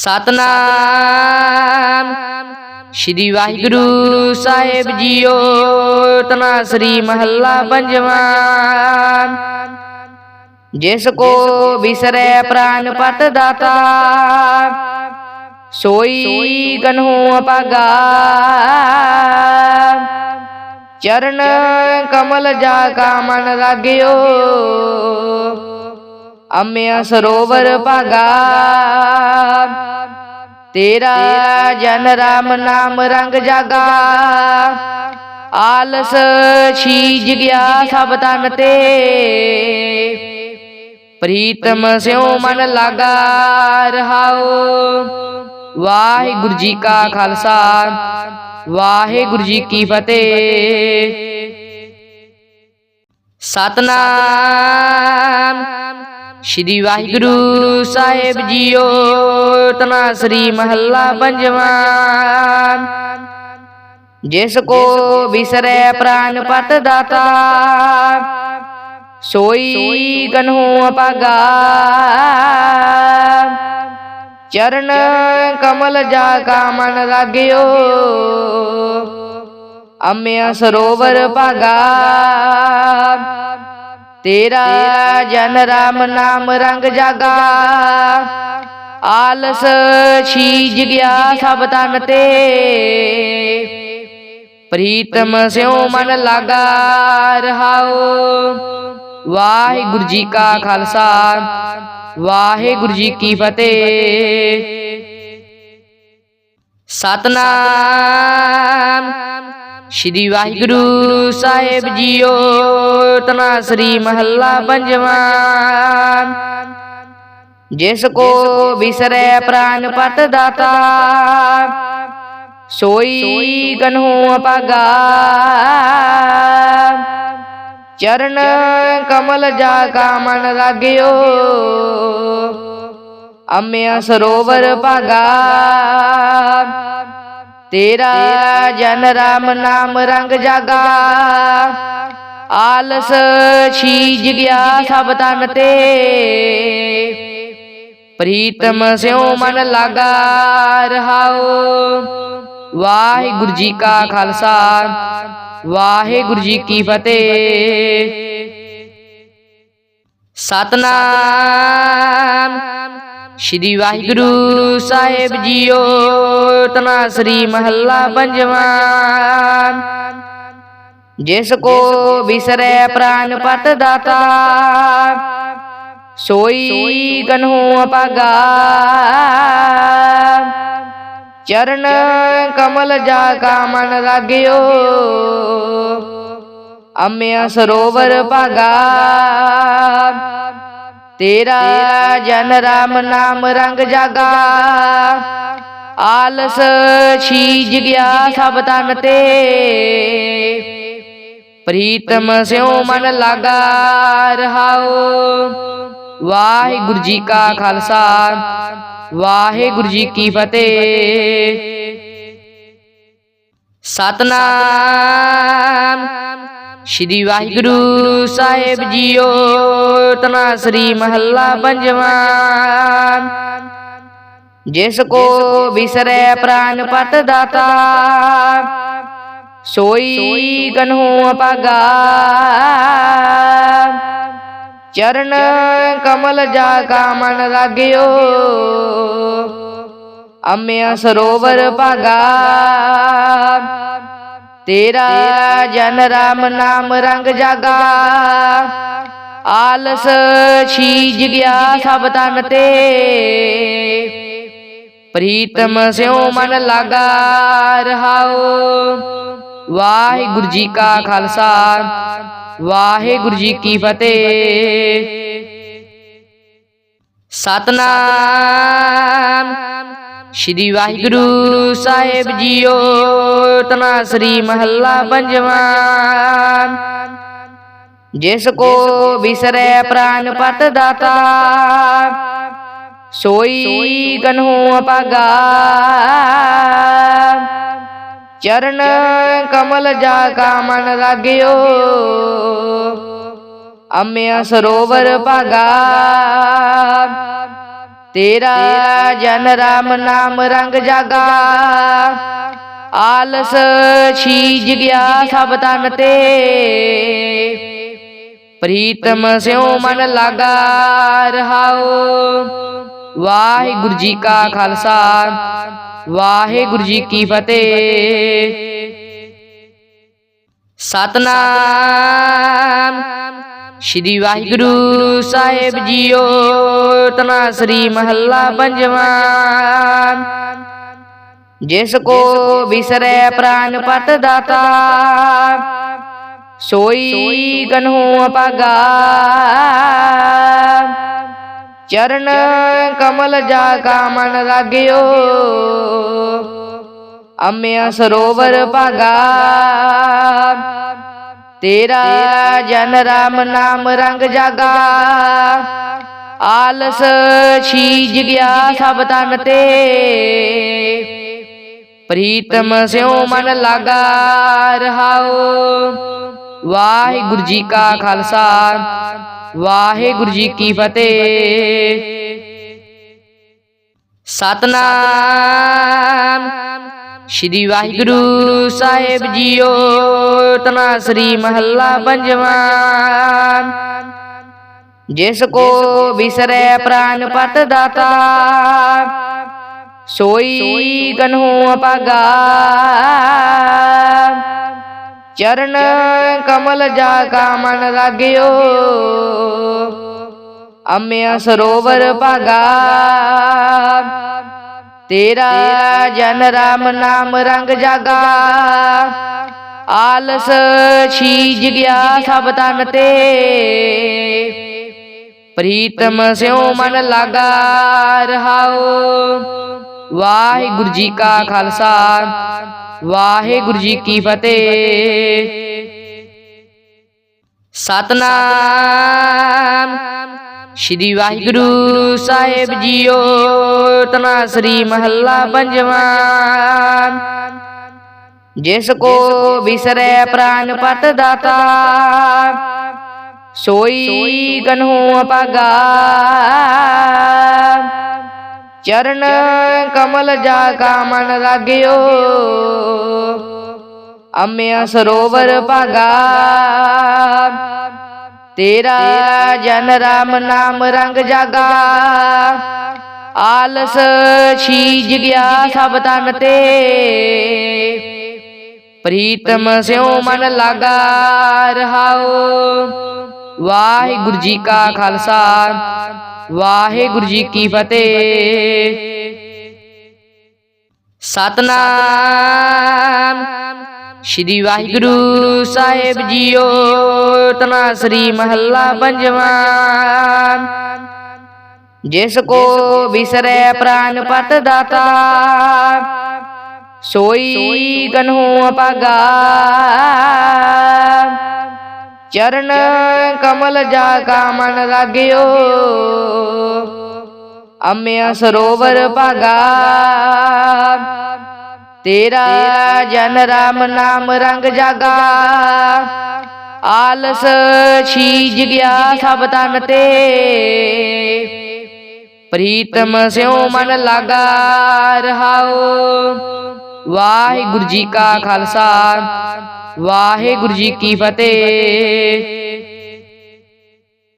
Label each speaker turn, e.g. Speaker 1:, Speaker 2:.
Speaker 1: ਸਤਨਾਮ। ਸ਼੍ਰੀ ਵਾਹਿਗੁਰੂ ਸਾਹਿਬ ਜੀਓ, ਤਨਾਸਰੀ ਮਹੱਲਾ ਪੰਜਵਾਂ। ਜਿਸ ਕੋ ਵਿਸਰੈ ਪ੍ਰਾਨ ਪਤ ਦਾਤਾ, ਸੋਈ ਗਨਹੁ ਅਪਾਗਾ। ਚਰਨ ਕਮਲ ਜਾ ਕਾ ਮਨ ਲਾਗਿਓ, ਅੰਮਿਆ ਸਰੋਵਰ ਭਾਗਾ। ਤੇਰਾ ਜਨ ਰਾਮ ਨਾਮ ਰੰਗ ਜਾਗਾ। ਆਲਸ ਛੀਜ ਗਿਆ ਸਭ ਤਨ ਤੇ। ਪ੍ਰੀਤਮ ਸਿਉ ਮਨ ਲਾਗਾ ਰਹਾਓ। ਵਾਹਿਗੁਰੂ ਜੀ ਕਾ ਖਾਲਸਾ। ਵਾਹਿਗੁਰੂ ਜੀ ਕੀ ਫਤਿਹ। ਸਤਨਾਮ। ਸ਼੍ਰੀ ਵਾਹਿਗੁਰੂ ਸਾਹਿਬ ਜੀਓ ਤਨਾਸਰੀ ਮਹੱਲਾ ਪੰਜਵਾਂ। ਜਿਸ ਕੋ ਵਿਸਰੈ ਪ੍ਰਾਨ ਪਤ ਦਾਤਾ ਸੋਈ ਗਨਹੁ ਅਪਾਗਾ। ਚਰਨ ਕਮਲ ਜਾ ਕਾ ਮਨ ਲਾਗਿਓ। ਅੰਮਿਆ ਸਰੋਵਰ ਭਾਗਾ। ਤੇਰਾ ਜਨ ਰਾਮ ਨਾਮ ਰੰਗ ਜਾਗਾ। ਆਲਸ ਛੀਜ ਗਿਆ ਸਭ ਤਨ ਤੇ। ਪ੍ਰੀਤਮ ਸਿਉ ਮਨ ਲਾਗਾ। ਰਹਾਓ। ਵਾਹਿਗੁਰੂ ਜੀ ਕਾ ਖਾਲਸਾ। ਵਾਹਿਗੁਰੂ ਜੀ ਕੀ ਫਤਿਹ। ਸਤਨਾਮ। ਸ਼੍ਰੀ ਵਾਹਿਗੁਰੂ ਸਾਹਿਬ ਜੀਓ ਤਨਾਸਰੀ ਮਹੱਲਾ ਪੰਜਵਾਂ। ਜਿਸ ਕੋ ਵਿਸਰੈ ਪ੍ਰਾਨ ਪਤ ਦਾਤਾ। ਸੋਈ ਗਨਹੁ ਅਪਾਗਾ। ਚਰਨ ਕਮਲ ਜਾ ਕਾ ਮਨ ਲਾਗਿਓ। ਅੰਮਿਆ ਸਰੋਵਰ ਭਾਗਾ। ਤੇਰਾ ਜਨ ਰਾਮ ਨਾਮ ਰੰਗ ਜਾਗਾ। ਆਲਸ ਛੀਜ ਗਿਆ ਸਭ ਤਨ ਤੇ। ਪ੍ਰੀਤਮ ਸਿਉ ਮਨ ਲਾਗਾ ਰਹਾਓ। ਵਾਹਿਗੁਰੂ ਜੀ ਕਾ ਖਾਲਸਾ। ਵਾਹਿਗੁਰੂ ਜੀ ਕੀ ਫਤਿਹ। ਸਤਨਾਮ। ਸ਼੍ਰੀ ਵਾਹਿਗੁਰੂ ਸਾਹਿਬ ਜੀਓ ਤਨਾਸਰੀ ਮਹੱਲਾ ਪੰਜਵਾਂ। ਜਿਸ ਕੋ ਵਿਸਰੈ ਪ੍ਰਾਨ ਪਤ ਦਾਤਾ ਸੋਈ ਗਨਹੁ ਅਪਾਗਾ। ਚਰਨ ਕਮਲ ਜਾ ਕਾ ਮਨ ਲਾਗਿਓ। ਅੰਮਿਆ ਸਰੋਵਰ ਭਾਗਾ। ਤੇਰਾ ਜਨ ਰਾਮ ਨਾਮ ਰੰਗ ਜਾਗਾ। ਆਲਸ ਛੀਜ ਗਿਆ ਸਭ ਤਨ ਤੇ। ਪ੍ਰੀਤਮ ਸਿਉ ਮਨ ਲਾਗਾ ਰਹਾਓ। ਵਾਹਿਗੁਰੂ ਜੀ ਕਾ ਖਾਲਸਾ। ਵਾਹਿਗੁਰੂ ਜੀ ਕੀ ਫਤਿਹ। ਸਤਨਾਮ। ਸ਼੍ਰੀ ਵਾਹਿਗੁਰੂ ਸਾਹਿਬ ਜੀਓ ਤਨਾਸਰੀ ਮਹੱਲਾ ਪੰਜਵਾਂ। ਜਿਸ ਕੋ ਵਿਸਰੈ ਪ੍ਰਾਨ ਪਤ ਦਾਤਾ। ਸੋਈ ਗਨਹੁ ਅਪਾਗਾ। ਚਰਨ ਕਮਲ ਜਾ ਕਾ ਮਨ ਲਾਗਿਓ। ਅੰਮਿਆ ਸਰੋਵਰ ਭਾਗਾ। ਤੇਰਾ ਜਨ ਰਾਮ ਨਾਮ ਰੰਗ ਜਾਗਾ। ਆਲਸ ਛੀਜ ਗਿਆ ਸਭ ਤਨ ਤੇ। ਪ੍ਰੀਤਮ ਸਿਉ ਮਨ ਲਾਗਾ ਰਹਾਓ। ਵਾਹਿਗੁਰੂ ਜੀ ਕਾ ਖਾਲਸਾ। ਵਾਹਿਗੁਰੂ ਜੀ ਕੀ ਫਤਿਹ। ਸਤਨਾਮ। ਸ਼੍ਰੀ ਵਾਹਿਗੁਰੂ ਸਾਹਿਬ ਜੀਓ ਤਨਾਸਰੀ ਮਹੱਲਾ ਪੰਜਵਾਂ। ਜਿਸ ਕੋ ਵਿਸਰੈ ਪ੍ਰਾਨ ਪਤ ਦਾਤਾ ਸੋਈ ਗਨਹੁ ਅਪਾਗਾ। ਚਰਨ ਕਮਲ ਜਾ ਕਾ ਮਨ ਲਾਗਿਓ। ਅੰਮਿਆ ਸਰੋਵਰ ਭਾਗਾ। ਤੇਰਾ ਜਨ ਰਾਮ ਨਾਮ ਰੰਗ ਜਾਗਾ। ਆਲਸ ਛੀਜ ਗਿਆ ਸਭ ਤਨ ਤੇ। ਪ੍ਰੀਤਮ ਸਿਉ ਮਨ ਲਾਗਾ ਰਹਾਉ ਵਾਹਿਗੁਰੂ ਜੀ ਕਾ ਖਾਲਸਾ। ਵਾਹਿਗੁਰੂ ਜੀ ਕੀ ਫਤਿਹ। ਸਤਨਾਮ। ਸ਼੍ਰੀ ਵਾਹਿਗੁਰੂ ਸਾਹਿਬ ਜੀਓ ਤਨਾ ਸ੍ਰੀ ਮਹੱਲਾ ਪੰਜਵਾਂ। ਜਿਸ ਕੋ ਵਿਸਰੈ ਪ੍ਰਾਨ ਪਤ ਦਾਤਾ ਸੋਈ ਕਨਹੂ ਅਪਾਗਾ। ਚਰਨ ਕਮਲ ਜਾ ਕਾ ਮਨ ਲਾਗਿਓ। ਅੰਮਿਆ ਸਰੋਵਰ ਭਾਗਾ। ਤੇਰਾ ਜਨ ਰਾਮ ਨਾਮ ਰੰਗ ਜਾਗਾ। ਆਲਸ ਛੀਜ ਗਿਆ ਸਭ ਤਨ ਤੇ। ਪ੍ਰੀਤਮ ਸਿਉ ਮਨ ਲਾਗਾ ਰਹਾਉ ਵਾਹਿਗੁਰੂ ਜੀ ਕਾ ਖਾਲਸਾ। ਵਾਹਿਗੁਰੂ ਜੀ ਕੀ ਫਤਿਹ। ਸਤਨਾਮ। ਸ਼੍ਰੀ ਵਾਹਿਗੁਰੂ ਸਾਹਿਬ ਜੀਓ ਤਨਾ ਸ੍ਰੀ ਮਹੱਲਾ ਪੰਜਵਾਂ। ਜਿਸ ਕੋ ਵਿਸਰੈ ਪ੍ਰਾਨ ਪਤ ਦਾਤਾ ਸੋਈ ਕਨਹੂ ਅਪਾਗਾ। ਚਰਨ ਕਮਲ ਜਾ ਕਾ ਮਨ ਲਾਗਿਓ ਅੰਮਿਆ ਸਰੋਵਰ ਭਾਗਾ। ਤੇਰਾ ਜਨ ਰਾਮ ਨਾਮ ਰੰਗ ਜਾਗਾ। ਆਲਸ ਛੀਜ ਗਿਆ ਸਭ ਤਨ ਤੇ। ਪ੍ਰੀਤਮ ਸਿਉ ਮਨ ਲਾਗਾ ਰਹਾਉ ਵਾਹਿਗੁਰੂ ਜੀ ਕਾ ਖਾਲਸਾ। ਵਾਹਿਗੁਰੂ ਜੀ ਕੀ ਫਤਿਹ। ਸਤਨਾਮ। ਸ਼੍ਰੀ ਵਾਹਿਗੁਰੂ ਸਾਹਿਬ ਜੀਓ ਤਨਾ ਸ੍ਰੀ ਮਹੱਲਾ ਪੰਜਵਾਂ। ਜਿਸ ਕੋ ਵਿਸਰੈ ਪ੍ਰਾਨ ਪਤ ਦਾਤਾ ਸੋਈ ਕਨਹੂ ਅਪਾਗਾ। ਚਰਨ ਕਮਲ ਜਾ ਕਾ ਮਨ ਲਾਗਿਓ। ਅੰਮਿਆ ਸਰੋਵਰ ਭਾਗਾ। ਤੇਰਾ ਜਨ ਰਾਮ ਨਾਮ ਰੰਗ ਜਾਗਾ। ਆਲਸ ਛੀਜ ਗਿਆ ਸਭ ਤਨ ਤੇ। ਪ੍ਰੀਤਮ ਸਿਉ ਮਨ ਲਾਗਾ ਰਹਾਉ ਵਾਹਿਗੁਰੂ ਜੀ ਕਾ ਖਾਲਸਾ। ਵਾਹਿਗੁਰੂ ਜੀ ਕੀ ਫਤਿਹ। ਸਤਨਾਮ। ਸ਼੍ਰੀ ਵਾਹਿਗੁਰੂ ਸਾਹਿਬ ਜੀਓ ਤਨਾ ਸ੍ਰੀ ਮਹੱਲਾ ਪੰਜਵਾਂ। ਜਿਸ ਕੋ ਵਿਸਰੈ ਪ੍ਰਾਨ ਪਤ ਦਾਤਾ ਸੋਈ ਕਨਹੂ ਅਪਾਗਾ। ਚਰਨ ਕਮਲ ਜਾ ਕਾ ਮਨ ਲਾਗਿਓ ਅੰਮਿਆ ਸਰੋਵਰ ਭਾਗਾ। ਤੇਰਾ ਜਨ ਰਾਮ ਨਾਮ ਰੰਗ ਜਾਗਾ। ਆਲਸ ਛੀਜ ਗਿਆ ਸਭ ਤਨ ਤੇ। ਪ੍ਰੀਤਮ ਸਿਉ ਮਨ ਲਾਗਾ ਰਹਾਉ ਵਾਹਿਗੁਰੂ ਜੀ ਕਾ ਖਾਲਸਾ। ਵਾਹਿਗੁਰੂ ਜੀ ਕੀ ਫਤਿਹ।